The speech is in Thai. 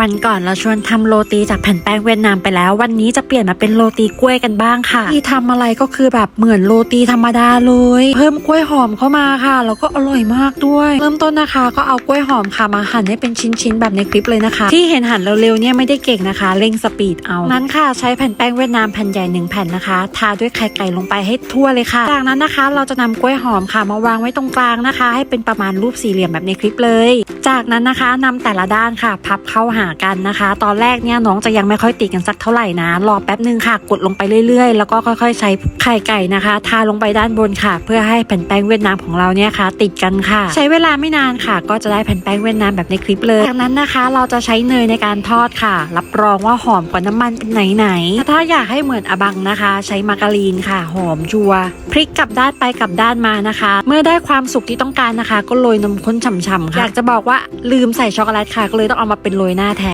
วันก่อนเราชวนทำโรตีจากแผ่นแป้งเวียดนามไปแล้ว วันนี้จะเปลี่ยนมาเป็นโรตีกล้วยกันบ้างค่ะ ที่ทำอะไรก็คือแบบเหมือนโรตีธรรมดาเลย เพิ่มกล้วยหอมเข้ามาค่ะแล้วก็อร่อยมากด้วย เริ่มต้นนะคะ ก็เอากล้วยหอมค่ะมาหั่นให้เป็นชิ้นๆแบบในคลิปเลยนะคะ ที่เห็นหั่นเร็วๆเนี่ยไม่ได้เก่งนะคะเร่งสปีดเอานั้นค่ะ ใช้แผ่นแป้งเวียดนามแผ่นใหญ่หนึ่งแผ่นนะคะทาด้วยไข่ไก่ลงไปให้ทั่วเลยค่ะ จากนั้นนะคะ เราจะนำกล้วยหอมค่ะ มาวางไว้ตรงกลางนะคะ ให้เป็นประมาณรูปสี่เหลี่ยมแบบในคลิปเลย จากนั้นนะคะนำแต่ละด้านค่ะ พับเข้าหากันนะคะ ตอนแรกเนี่ยน้องจะยังไม่ค่อยติดกันสักเท่าไหร่นะรอแป๊บนึงค่ะ กดลงไปเรื่อยๆ แล้วก็ค่อยๆ ใช้ไข่ไก่นะคะ ทาลงไปด้านบนค่ะ เพื่อให้แผ่นแป้งเวียดนามของเราเนี่ยค่ะ ติดกันค่ะ ใช้เวลาไม่นานค่ะ ก็จะได้แผ่นแป้งเวียดนามแบบในคลิปเลยจากนั้นนะคะ เราจะใช้เนยในการทอดค่ะ รับรองว่าหอมกว่าน้ำมันเป็นไหนๆถ้าอยากให้เหมือนอบังนะคะ ใช้มาการีนค่ะ หอมชัวพลิกกลับด้านไปกลับด้านมานะคะ เมื่อได้ความสุกที่ต้องการนะคะ ก็โรยนมข้นฉ่ำๆค่ะอยากจะบอกว่าลืมใส่ช็อกโกแลตค่ะก็เลยต้องเอามาเป็นโรยหน้า